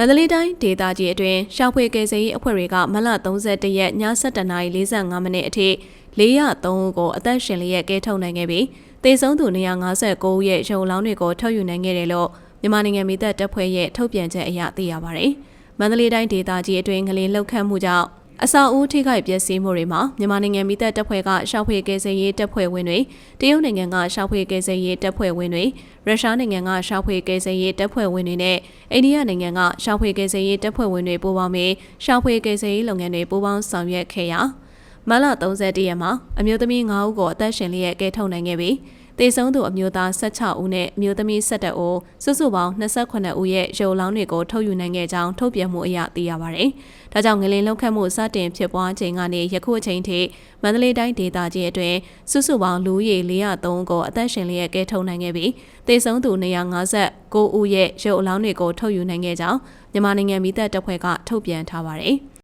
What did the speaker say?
မန္တလေးတိုင်းဒေသကြီးအတွင်းရှောက်ဖွေကယ်ဆယ်ရေးအဖွဲ့တွေကမလ31ရက်ည7:45မိနစ်အထိ403ဦးကိုအသက်ရှင်လျက်ကဲထုတ်နိုင်ခဲ့ပြီးတေဆုံးသူ159ဦးရဲ့ရုံလောင်းတွေကိုထုတ်ယူနိုင်ခဲ့တယ်လို့မြန်မာနိုင်ငံမိသက်တပ်ဖွဲ့ရဲ့ထုတ်ပြန်ချက်အရသိရပါတယ်။မန္တလေးတိုင်းဒေသကြီးအတွင်းငလင်လှုပ်ခတ်မှုကြောင့် အစာအိုးထိခိုက်ပျက်စီးမှုတွေမှာမြန်မာနိုင်ငံမိသက်တပ်ဖွဲ့ကရှောက်ဖွေကယ်ဆယ်ရေးတပ်ဖွဲ့ဝင်တွေတရုတ်နိုင်ငံကရှောက်ဖွေကယ်ဆယ်ရေးတပ်ဖွဲ့ဝင်တွေရုရှားနိုင်ငံကရှောက်ဖွေကယ်ဆယ်ရေးတပ်ဖွဲ့ဝင်တွေနဲ့အိန္ဒိယနိုင်ငံကရှောက်ဖွေကယ်ဆယ်ရေးတပ်ဖွဲ့ဝင်တွေပူးပေါင်းပြီးရှောက်ဖွေကယ်ဆယ်ရေးလုပ်ငန်းတွေပူးပေါင်းဆောင်ရွက်ခဲ့ရာမလ31ရက်မှာအမျိုးသမီး9ဦးကိုအသက်ရှင်လျက်ကဲထုတ်နိုင်ခဲ့ပြီး တေဆုံးသူအမျိုးသား16ဦးနဲ့အမျိုးသမီး17ဦးစုစုပေါင်း28ဦးရဲ့ရုပ်လောင်းတွေကိုထုတ်ယူနိုင်ခဲ့ကြောင်းထုတ်ပြန်မှုအရသိရပါတယ်။ဒါကြောင့်ငလင်လောက်ခတ်မှုစတင်ဖြစ်ပွားချိန်ကနေယခုအချိန်ထိမန္တလေးတိုင်းဒေသကြီးအတွင်းစုစုပေါင်းလူဦးရေ403ကိုအသက်ရှင်လျက်ကဲထုတ်နိုင်ခဲ့ပြီးတေဆုံးသူ259ဦးရဲ့ရုပ်အလောင်းတွေကိုထုတ်ယူနိုင်ခဲ့ကြောင်းမြန်မာနိုင်ငံမိသက်တပ်ဖွဲ့ကထုတ်ပြန်ထားပါတယ်။